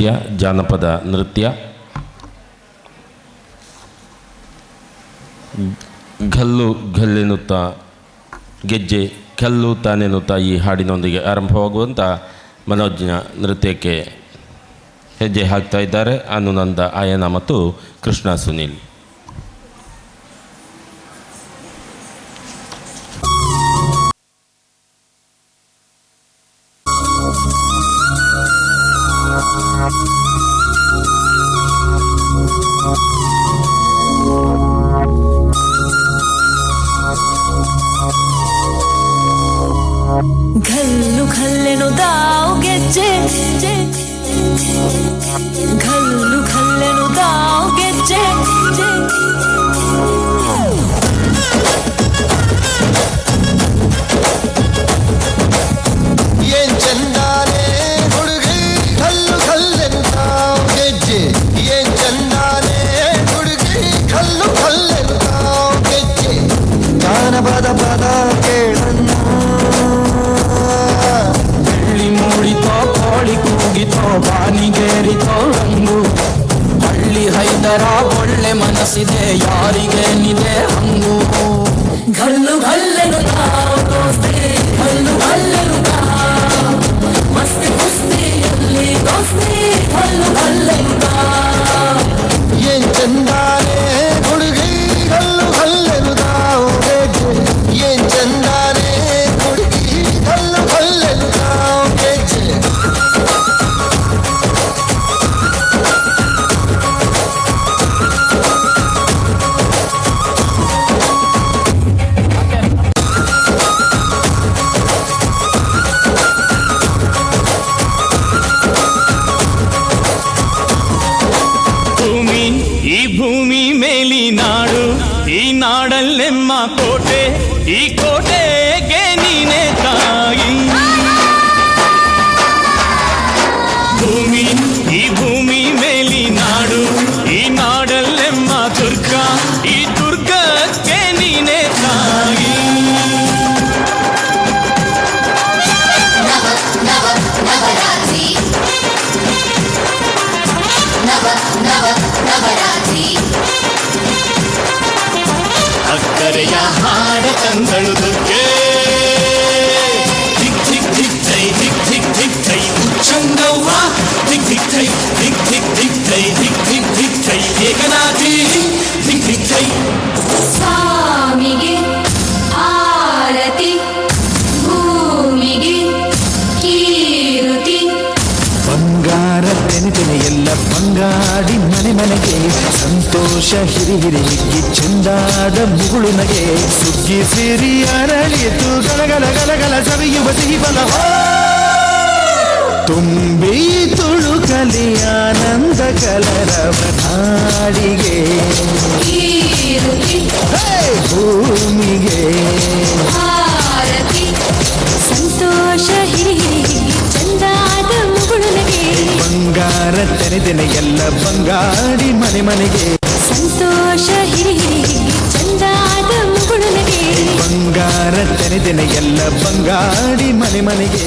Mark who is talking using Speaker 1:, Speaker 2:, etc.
Speaker 1: ನೃತ್ಯ, ಜಾನಪದ ನೃತ್ಯ. ಗಲ್ಲು ಘಲ್ಲೆನ್ನುತ್ತಾ, ಗೆಜ್ಜೆ ಕಲ್ಲು ತಾನೆನ್ನುತ್ತಾ ಈ ಹಾಡಿನೊಂದಿಗೆ ಆರಂಭವಾಗುವಂಥ ಮನೋಜ್ಞ ನೃತ್ಯಕ್ಕೆ ಹೆಜ್ಜೆ ಹಾಕ್ತಾ ಇದ್ದಾರೆ ಅನುನಂದ ಆಯನ ಮತ್ತು ಕೃಷ್ಣ ಸುನೀಲ್.
Speaker 2: ಘಲ್ಲು ಘಲ್ಲೆನು ದಾವು ಗೆಜ್ಜೆ ಘಲ್ಲು ಘಲ್ಲೆನು ದಾವು ಗೆಜ್ಜೆ
Speaker 3: ಜಾನಪದ ಪದ ಕೇಳನ್ನ
Speaker 4: ಬೆಳ್ಳಿ ಮೂಡಿತೋ ಕೋಳಿ ಕೂಗಿತೋ ಬಾನಿಗೇರಿತೋ ರಂಗು ಹಳ್ಳಿ ಹೈದರ ಒಳ್ಳೆ ಮನಸ್ಸಿದೆ ಯಾರಿಗೇನಿದೆ ಹಂಗು.
Speaker 2: ಗಲ್ಲು ಗಲ್ಲೆನು ಮಸ್ತಿ ಕುಸ್ತಿಯಲ್ಲಿ ದೋಸ್ತಿ ದಾವು
Speaker 3: ಏನ್ ಚಂದಾನೆ
Speaker 5: కోటే ఈ కోటే 한
Speaker 6: 달로 더 ಬಂಗಾಡಿ ಮನೆ ಮನೆಗೆ ಸಂತೋಷ ಹಿರಿ ಹಿರಿ ಚಂದಾದ ಮುಗುಳು ನಗೆ. ಸುಗ್ಗಿ ಸಿರಿ ಅರಳಿತು ಗಲಗಲ ಗಲಗಲ ಸವಿಯುವ ಸಿಹಿ ಬಲ. ತುಂಬಿ ತುಳುಕಲಿ ಆನಂದ ಕಲರವ ನಾಡಿಗೆ. ಹೇ ಹೇ, ಬಂಗಾಡಿ ಮನೆ ಮನೆಗೆ.
Speaker 2: ಸಂತೋಷ ಹಿರಿ ಹಿರಿ ಚಂದಾದ ಮುಗುಳುನಗೆ
Speaker 6: ಬಂಗಾರ ತೆನೆ ಎಲ್ಲ ಬಂಗಾಡಿ ಮನೆ ಮನೆಗೆ.